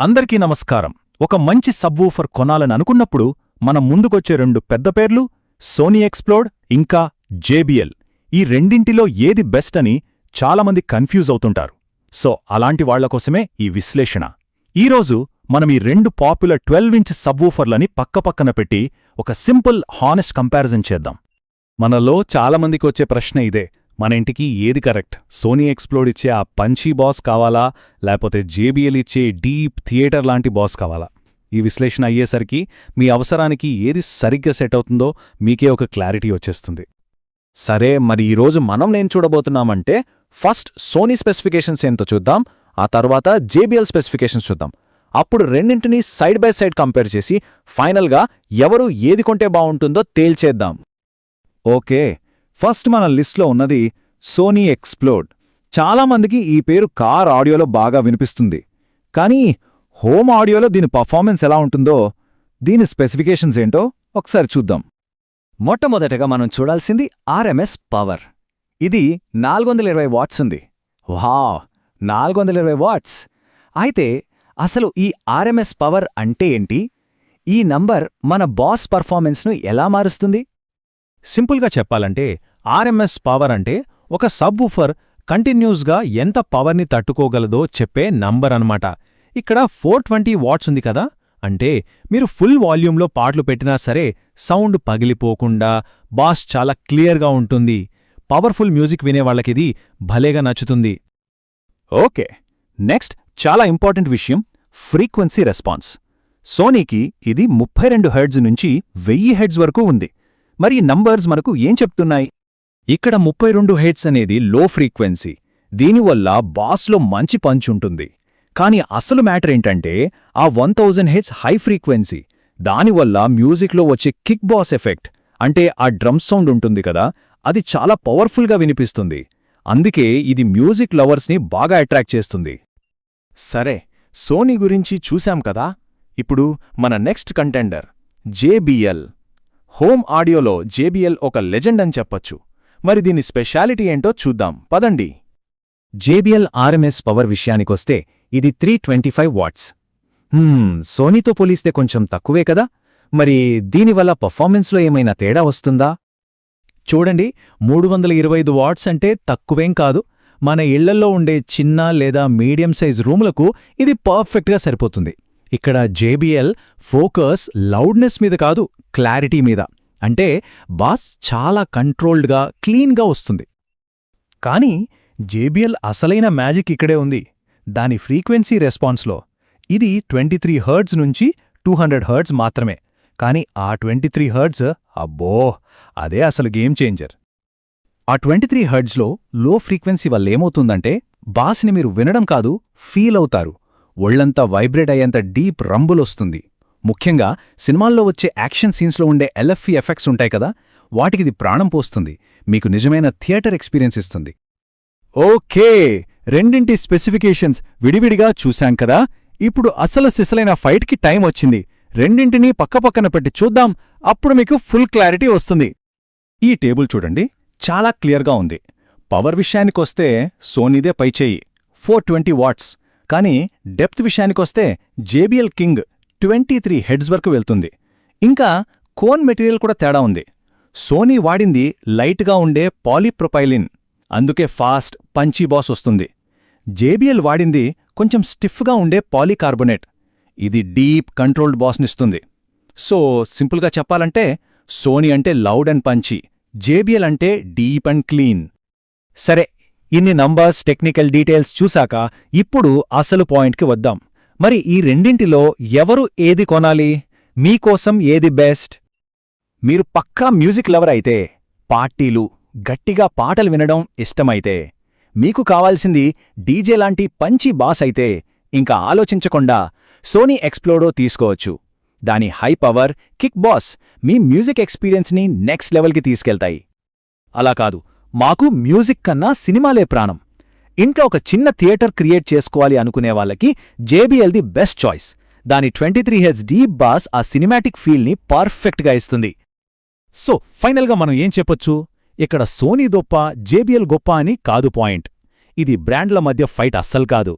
అందరికీ నమస్కారం. ఒక మంచి సబ్వూఫర్ కొనాలని అనుకున్నప్పుడు మనం ముందుకొచ్చే రెండు పెద్ద పేర్లు సోనీ ఎక్స్ప్లోడ్ ఇంకా జేబిఎల్. ఈ రెండింటిలో ఏది బెస్ట్ అని చాలామంది కన్ఫ్యూజ్ అవుతుంటారు. సో అలాంటి వాళ్ళకోసమే ఈ విశ్లేషణ. ఈరోజు మనం ఈ రెండు పాపులర్ ట్వెల్వ్ ఇంచ్ సబ్వూఫర్లని పక్కపక్కన పెట్టి ఒక సింపుల్ హానెస్ట్ కంపారిజన్ చేద్దాం. మనలో చాలామందికి వచ్చే ప్రశ్న ఇదే. మన ఇంటికి ఏది కరెక్ట్? సోనీ ఎక్స్ప్లోడ్ ఇచ్చే ఆ పంచీ బాస్ కావాలా? లేకపోతే జేబీఎల్ ఇచ్చే డీప్ థియేటర్ లాంటి బాస్ కావాలా? ఈ విశ్లేషణ అయ్యేసరికి మీ అవసరానికి ఏది సరిగ్గా సెట్ అవుతుందో మీకే ఒక క్లారిటీ వచ్చేస్తుంది. సరే మరి ఈరోజు మనం నేను చూడబోతున్నామంటే ఫస్ట్ సోనీ స్పెసిఫికేషన్స్ ఏంటో చూద్దాం ఆ తర్వాత జేబిఎల్ స్పెసిఫికేషన్స్ చూద్దాం. అప్పుడు రెండింటినీ సైడ్ బై సైడ్ కంపేర్ చేసి ఫైనల్గా ఎవరు ఏది కొంటే బావుంటుందో తేల్చేద్దాం. ఓకే ఫస్ట్ మన లిస్ట్లో ఉన్నది సోనీ ఎక్స్ప్లోడ్. చాలామందికి ఈ పేరు కార్ ఆడియోలో బాగా వినిపిస్తుంది. కానీ హోమ్ ఆడియోలో దీని పర్ఫార్మెన్స్ ఎలా ఉంటుందో దీని స్పెసిఫికేషన్స్ ఏంటో ఒకసారి చూద్దాం. మొట్టమొదటగా మనం చూడాల్సింది ఆర్ఎంఎస్ పవర్. ఇది నాలుగు వందల ఇరవై వాట్స్ ఉంది. వా నాలుగు వందల ఇరవై వాట్స్! అయితే అసలు ఈ ఆర్ఎంఎస్ పవర్ అంటే ఏంటి? ఈ నంబర్ మన బాస్ పర్ఫార్మెన్స్ను ఎలా మారుస్తుంది? సింపుల్గా చెప్పాలంటే ఆర్ఎంఎస్ పవర్ అంటే ఒక సబ్ ఉఫర్ కంటిన్యూస్గా ఎంత పవర్ని తట్టుకోగలదో చెప్పే నంబర్ అన్నమాట ఇక్కడ ఫోర్ ట్వంటీ వాట్స్ ఉంది కదా అంటే మీరు ఫుల్ వాల్యూమ్లో పాటలు పెట్టినా సరే సౌండ్ పగిలిపోకుండా బాస్ చాలా క్లియర్గా ఉంటుంది. పవర్ఫుల్ మ్యూజిక్ వినేవాళ్ళకిది భలేగా నచ్చుతుంది. ఓకే నెక్స్ట్ చాలా ఇంపార్టెంట్ విషయం ఫ్రీక్వెన్సీ రెస్పాన్స్. సోనీకి ఇది ముప్పై రెండు హెడ్జ్ నుంచి వెయ్యి హెడ్జ్ వరకు ఉంది. మరి నంబర్స్ మనకు ఏం చెప్తున్నాయి? ఇక్కడ ముప్పై రెండు హెడ్స్ అనేది లో ఫ్రీక్వెన్సీ దీనివల్ల బాస్లో మంచి పంచ్ ఉంటుంది. కానీ అసలు మ్యాటర్ ఏంటంటే ఆ one thousand hertz high frequency దానివల్ల మ్యూజిక్లో వచ్చే కిక్ బాస్ ఎఫెక్ట్ అంటే ఆ డ్రమ్ సౌండ్ ఉంటుంది కదా అది చాలా పవర్ఫుల్గా వినిపిస్తుంది. అందుకే ఇది మ్యూజిక్ లవర్స్ని బాగా అట్రాక్ట్ చేస్తుంది. సరే సోనీ గురించి చూశాం కదా? ఇప్పుడు మన నెక్స్ట్ కంటెండర్ జేబిఎల్ హోమ్ ఆడియోలో జేబీఎల్ ఒక లెజెండ్ అని చెప్పొచ్చు. మరి దీని స్పెషాలిటీ ఏంటో చూద్దాం. పదండి. జేబీఎల్ ఆర్ఎంఎస్ పవర్ విషయానికొస్తే ఇది త్రీ ట్వంటీ ఫైవ్ వాట్స్. సోనీతో పోలిస్తే కొంచెం తక్కువే కదా? మరి దీనివల్ల పర్ఫార్మెన్స్లో ఏమైనా తేడా వస్తుందా? చూడండి మూడు వందల ఇరవై ఐదు వాట్స్ అంటే తక్కువేం కాదు. మన ఇళ్ళల్లో ఉండే చిన్న లేదా మీడియం సైజ్ రూములకు ఇది పర్ఫెక్ట్గా సరిపోతుంది. ఇక్కడ జేబిఎల్ ఫోకస్ లౌడ్నెస్ మీద కాదు క్లారిటీ మీద. అంటే బాస్ చాలా కంట్రోల్డ్గా క్లీన్గా వస్తుంది. కానీ జేబిఎల్ అసలైన మ్యాజిక్ ఇక్కడే ఉంది. దాని ఫ్రీక్వెన్సీ రెస్పాన్స్లో ఇది ట్వంటీ త్రీ హర్డ్స్ నుంచి టూ హండ్రెడ్ హర్ట్జ్ మాత్రమే. కానీ ఆ ట్వంటీ త్రీ హర్డ్స్ అబ్బో అదే అసలు గేమ్ చేంజర్. ఆ ట్వంటీ త్రీ హర్డ్స్లో లో ఫ్రీక్వెన్సీ వల్ల ఏమవుతుందంటే బాస్ని మీరు వినడం కాదు ఫీల్ అవుతారు. ఒళ్ళంతా వైబ్రేట్ అయ్యేంత డీప్ రంబులొస్తుంది. ముఖ్యంగా సినిమాల్లో వచ్చే యాక్షన్ సీన్స్లో ఉండే ఎల్ఎఫ్ఈ ఎఫెక్ట్స్ ఉంటాయి కదా వాటికిది ప్రాణం పోస్తుంది. మీకు నిజమైన థియేటర్ ఎక్స్పీరియన్స్ ఇస్తుంది. ఓకే రెండింటి స్పెసిఫికేషన్స్ విడివిడిగా చూశాం కదా. ఇప్పుడు అసలు సిసలైన ఫైట్కి టైం వచ్చింది. రెండింటినీ పక్కపక్కన పెట్టి చూద్దాం. అప్పుడు మీకు ఫుల్ క్లారిటీ వస్తుంది. ఈ టేబుల్ చూడండి. చాలా క్లియర్గా ఉంది. పవర్ విషయానికొస్తే సోనీదే పైచేయి. Four twenty watts. కానీ డెప్త్ విషయానికొస్తే JBL king twenty three hertz వరకు వెళ్తుంది. ఇంకా కోన్ మెటీరియల్ కూడా తేడా ఉంది. సోనీ వాడింది లైట్గా ఉండే పాలీప్రొపైలిన్. అందుకే ఫాస్ట్ పంచీ బాస్ వస్తుంది. జేబిఎల్ వాడింది కొంచెం స్టిఫ్గా ఉండే పాలీకార్బొనేట్. ఇది డీప్ కంట్రోల్డ్ బాస్నిస్తుంది సో సింపుల్గా చెప్పాలంటే సోనీ అంటే లౌడ్ అండ్ పంచీ జేబిఎల్ అంటే డీప్ అండ్ క్లీన్. సరే ఇన్ని నంబర్స్ టెక్నికల్ డీటెయిల్స్ చూశాక ఇప్పుడు అసలు పాయింట్కి వద్దాం. మరి ఈ రెండింటిలో ఎవరు ఏది కొనాలి? మీకోసం ఏది బెస్ట్? మీరు పక్కా మ్యూజిక్ లవర్ అయితే పార్టీలు గట్టిగా పాటలు వినడం ఇష్టమైతే మీకు కావాల్సింది డీజే లాంటి పంచి బాస్ అయితే ఇంకా ఆలోచించకుండా సోనీ ఎక్స్ప్లోడో తీసుకోవచ్చు. దాని హై పవర్ కిక్ బాస్ మీ మ్యూజిక్ ఎక్స్పీరియన్స్ని నెక్స్ట్ లెవెల్కి తీసుకెళ్తాయి. అలా కాదు. మాకు మ్యూజిక్ కన్నా సినిమాలే ప్రాణం. ఇంట్లో ఒక చిన్న థియేటర్ క్రియేట్ చేసుకోవాలి అనుకునే వాళ్ళకి జేబీఎల్ ది బెస్ట్ చాయిస్. దాని twenty three H deep bass ఆ సినిమాటిక్ ఫీల్ని పర్ఫెక్ట్గా ఇస్తుంది. సో ఫైనల్గా మనం ఏం చెప్పొచ్చు? ఇక్కడ సోనీ దొప్ప జేబీఎల్ గొప్ప అని కాదు పాయింట్. ఇది బ్రాండ్ల మధ్య ఫైట్ అస్సలు కాదు.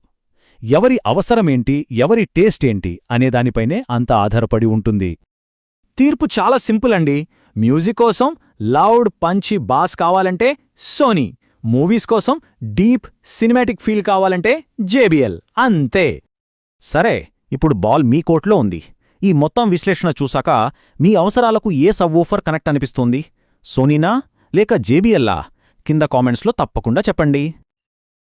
ఎవరి అవసరమేంటి ఎవరి టేస్ట్ ఏంటి అనే దానిపైనే అంత ఆధారపడి ఉంటుంది. తీర్పు చాలా సింపుల్ అండి. మ్యూజిక్ కోసం లౌడ్ పంచి బాస్ కావాలంటే సోనీ. మూవీస్ కోసం డీప్ సినిమాటిక్ ఫీల్ కావాలంటే జేబిఎల్. అంతే. సరే ఇప్పుడు బాల్ మీ కోట్లో ఉంది. ఈ మొత్తం విశ్లేషణ చూశాక మీ అవసరాలకు ఏ సబ్వూఫర్ కనెక్ట్ అనిపిస్తోంది? సోనీనా లేక జేబిఎల్లా? కింద కామెంట్స్లో తప్పకుండా చెప్పండి.